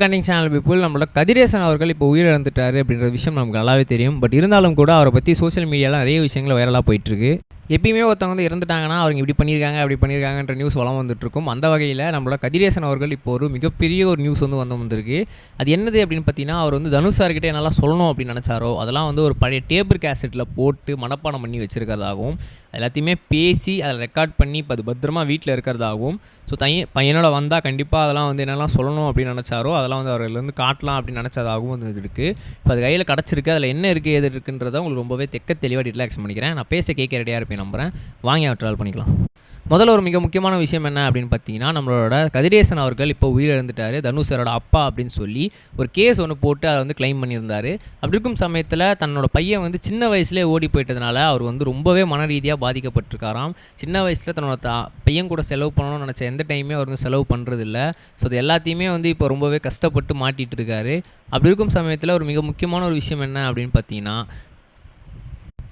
கண்டிங் channel people நம்மளோட கதிரேசன் அவர்கள் இப்போ உயிரிழந்துட்டாரு அப்படின்ற விஷயம் நமக்கு நல்லாவே தெரியும். பட் இருந்தாலும் கூட அவரை பற்றி சோஷியல் மீடியாவில் நிறைய விஷயங்கள் வைரலாக போயிட்டுருக்கு. எப்பயுமே ஒருத்தவங்க வந்து இறந்துட்டாங்கன்னா அவங்க இப்படி பண்ணியிருக்காங்க அப்படி பண்ணியிருக்காங்கன்ற நியூஸ் வளம் வந்துட்டுருக்கும். அந்த வகையில் நம்மளோட கதிரேசன் அவர்கள் இப்போ ஒரு மிகப்பெரிய ஒரு நியூஸ் வந்து வந்து வந்திருக்கு. அது என்னது அப்படின்னு பார்த்தீங்கன்னா அவர் வந்து தனுஷ் சார்கிட்ட என்னெல்லாம் சொல்லணும் அப்படின்னு நினச்சாரோ அதெல்லாம் வந்து ஒரு பழைய டேபிள் கேசட்டில் போட்டு மனப்பாடம் பண்ணி வச்சிருக்கிறதாகவும் எல்லாத்தையுமே பேசி அதை ரெக்கார்ட் பண்ணி இப்போ அது பத்திரமா வீட்டில் இருக்கிறதாகவும் ஸோ தைய பையனோட வந்தால் கண்டிப்பாக அதெல்லாம் வந்து என்னெல்லாம் சொல்லணும் அப்படின்னு நினச்சாரோ அதெல்லாம் வந்து அவர்கள் காட்டலாம் அப்படின்னு நினச்சதாகவும் வந்து இது இருக்குது இப்போ அது கையில் கிடச்சிருக்கு அதில் என்ன இருக்குது எது இருக்குன்றதை உங்களுக்கு ரொம்பவே தெக்க தெளிவாக ரிலாக்ஸ் பண்ணிக்கிறேன். நான் பேச கேட்க ரெடியாக இருப்பேன் நம்புகிறேன் வாங்கி அவர் ட்ராவல் பண்ணிக்கலாம். முதல்ல ஒரு மிக முக்கியமான விஷயம் என்ன அப்படின்னு பார்த்தீங்கன்னா நம்மளோட கதிரேசன் அவர்கள் இப்போ உயிரிழந்துட்டார் தனுஷரோட அப்பா அப்படின்னு சொல்லி ஒரு கேஸ் ஒன்று போட்டு அதை வந்து க்ளைம் பண்ணியிருந்தார். அப்படி இருக்கும் சமயத்தில் தன்னோட பையன் வந்து சின்ன வயசுலேயே ஓடி போயிட்டதுனால அவர் வந்து ரொம்பவே மன ரீதியாக பாதிக்கப்பட்டிருக்காராம். சின்ன வயசில் தன்னோட தா பையன் கூட செலவு பண்ணணும்னு நினச்ச எந்த டைமே அவர் வந்து செலவு பண்ணுறதில்ல ஸோ அது எல்லாத்தையுமே வந்து இப்போ ரொம்பவே கஷ்டப்பட்டு மாட்டிகிட்டு இருக்காரு. அப்படி இருக்கும் சமயத்தில் ஒரு மிக முக்கியமான ஒரு விஷயம் என்ன அப்படின்னு பார்த்தீங்கன்னா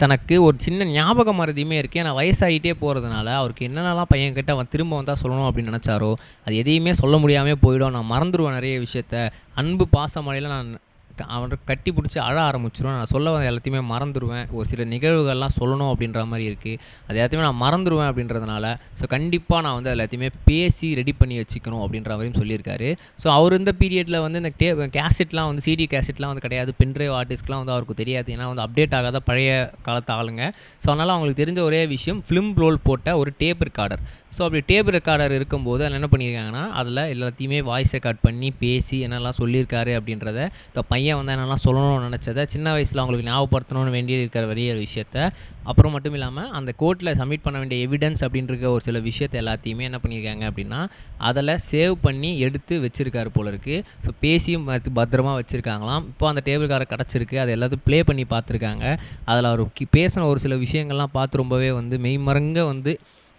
தனக்கு ஒரு சின்ன ஞாபக மருதியுமே இருக்குது ஏன்னா வயசாகிட்டே போகிறதுனால அவருக்கு என்னென்னலாம் பையன் கிட்ட அவன் திரும்ப வந்தால் சொல்லணும் அப்படின்னு நினச்சாரோ அது எதையுமே சொல்ல முடியாமல் போயிடும். நான் மறந்துடுவேன் நிறைய விஷயத்த. அன்பு பாசமழையில் நான் அவனை கட்டி பிடிச்சி அழ ஆரம்பிச்சிருவேன். நான் சொல்ல வந்த எல்லாத்தையுமே மறந்துடுவேன் ஒரு சில நிகழ்வுகள்லாம் சொல்லணும் அப்படின்ற மாதிரி இருக்குது அது எல்லாத்தையுமே நான் மறந்துடுவேன் அப்படின்றதுனால ஸோ கண்டிப்பாக நான் வந்து எல்லாத்தையுமே பேசி ரெடி பண்ணி வச்சுக்கணும் அப்படின்ற மாதிரியும் சொல்லியிருக்காரு. ஸோ அவர் இந்த பீரியடில் வந்து இந்த டே கேசட்லாம் வந்து சிடி கேசட்லாம் வந்து கிடையாது. பென்ட்ரைவ் ஆர்டிஸ்ட்லாம் வந்து அவருக்கு தெரியாது. ஏன்னா வந்து அப்டேட் ஆகாத பழைய காலத்து ஆளுங்க. ஸோ அதனால் அவங்களுக்கு தெரிஞ்ச ஒரே விஷயம் ஃபிலிம் ரோல் போட்ட ஒரு டேப் ரெக்கார்டர் ஸோ அப்படி டேப் ரெக்கார்டர் இருக்கும்போது அதில் என்ன பண்ணியிருக்காங்கன்னா அதில் எல்லாத்தையுமே வாய்ஸ் ரெக்கார்ட் பண்ணி பேசி என்னெல்லாம் சொல்லியிருக்காரு அப்படின்றத இந்த பையன் வந்து என்னெல்லாம் சொல்லணும்னு நினச்சதை சின்ன வயசில் அவங்களுக்கு ஞாபகப்படுத்தணும்னு வேண்டி இருக்கிற வரைய விஷயத்த. அப்புறம் மட்டும் இல்லாமல் அந்த கோர்ட்டில் சப்மிட் பண்ண வேண்டிய எவிடன்ஸ் அப்படின்ற ஒரு சில விஷயத்தை எல்லாத்தையுமே என்ன பண்ணியிருக்காங்க அப்படின்னா அதில் சேவ் பண்ணி எடுத்து வச்சுருக்காரு போல இருக்குது ஸோ பேசியும் பத்திரமாக பத்திரமா வச்சுருக்காங்களாம். இப்போ அந்த டேபிள் காரை கிடச்சிருக்கு. அதை எல்லாத்தையும் ப்ளே பண்ணி பார்த்துருக்காங்க. அதில் அவர் பேசின ஒரு சில விஷயங்கள்லாம் பார்த்து ரொம்பவே வந்து மெய்மறங்க வந்து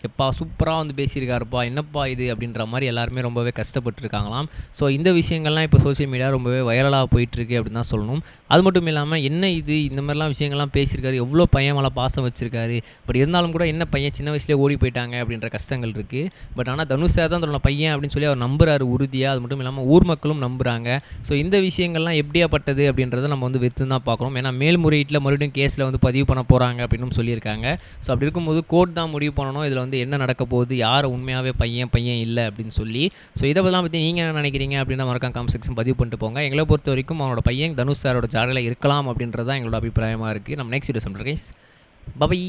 எப்பா சூப்பராக வந்து பேசியிருக்காருப்பா என்னப்பா இது அப்படின்ற மாதிரி எல்லாருமே ரொம்பவே கஷ்டப்பட்டுருக்காங்களாம். ஸோ இந்த விஷயங்கள்லாம் இப்போ சோஷியல் மீடியா ரொம்பவே வைரலாக போயிட்டுருக்கு அப்படின்னு தான் சொல்லணும். அது மட்டும் இல்லாமல் என்ன இது? இந்த மாதிரிலாம் விஷயங்கள்லாம் பேசியிருக்காரு. எவ்வளோ பையன் மேலே பாசம் வச்சிருக்காரு? பட் இருந்தாலும் கூட என்ன பையன் சின்ன வயசுலேயே ஓடி போயிட்டாங்க அப்படின்ற கஷ்டங்கள் இருக்குது பட் ஆனால் தனுஷ் சார் தான் தன்னோட பையன் அப்படின்னு சொல்லி அவர் நம்புறாரு உறுதியாக அது மட்டும் இல்லாமல் ஊர் மக்களும் நம்புகிறாங்க ஸோ இந்த விஷயங்கள்லாம் எப்படியாப்பட்டது அப்படின்றத நம்ம வந்து வெத்து தான் பார்க்கணும். ஏன்னா மேல்முறையீட்டில் மறுபடியும் கேஸில் வந்து பதிவு பண்ண போகிறாங்க அப்படின்னு சொல்லியிருக்காங்க. ஸோ அப்படி இருக்கும்போது கோர்ட் தான் முடிவு பண்ணணும். இதில் வந்து வந்து என்ன நடக்க போகுது யார் உண்மையாகவே பையன் பையன் இல்லை அப்படின்னு சொல்லி. ஸோ இதை பற்றி பற்றி நீங்கள் என்ன நினைக்கிறீங்க அப்படின்னு மறக்காம காம் செக்ஷன் பதிவு பண்ணிட்டு போங்க. எங்களை பொறுத்த வரைக்கும் அவனோட பையன் தனுஷ் சாரோட ஜாடையில் இருக்கலாம் அப்படின்றதான் எங்களோட அபிப்பிராயமாக இருக்குது நம்ம நெக்ஸ்ட் வீடியோ சொல்கிறேன் கைஸ் பபை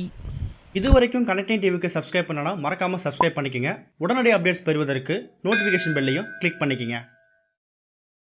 இது வரைக்கும் கனெக்டிங் டிவிக்கு சப்ஸ்கிரைப் பண்ணனா மறக்காமல் சப்ஸ்கிரைப் பண்ணிக்கங்க. உடனடி அப்டேட்ஸ் பெறுவதற்கு நோட்டிஃபிகேஷன் பெல்லையும் கிளிக் பண்ணிக்கங்க.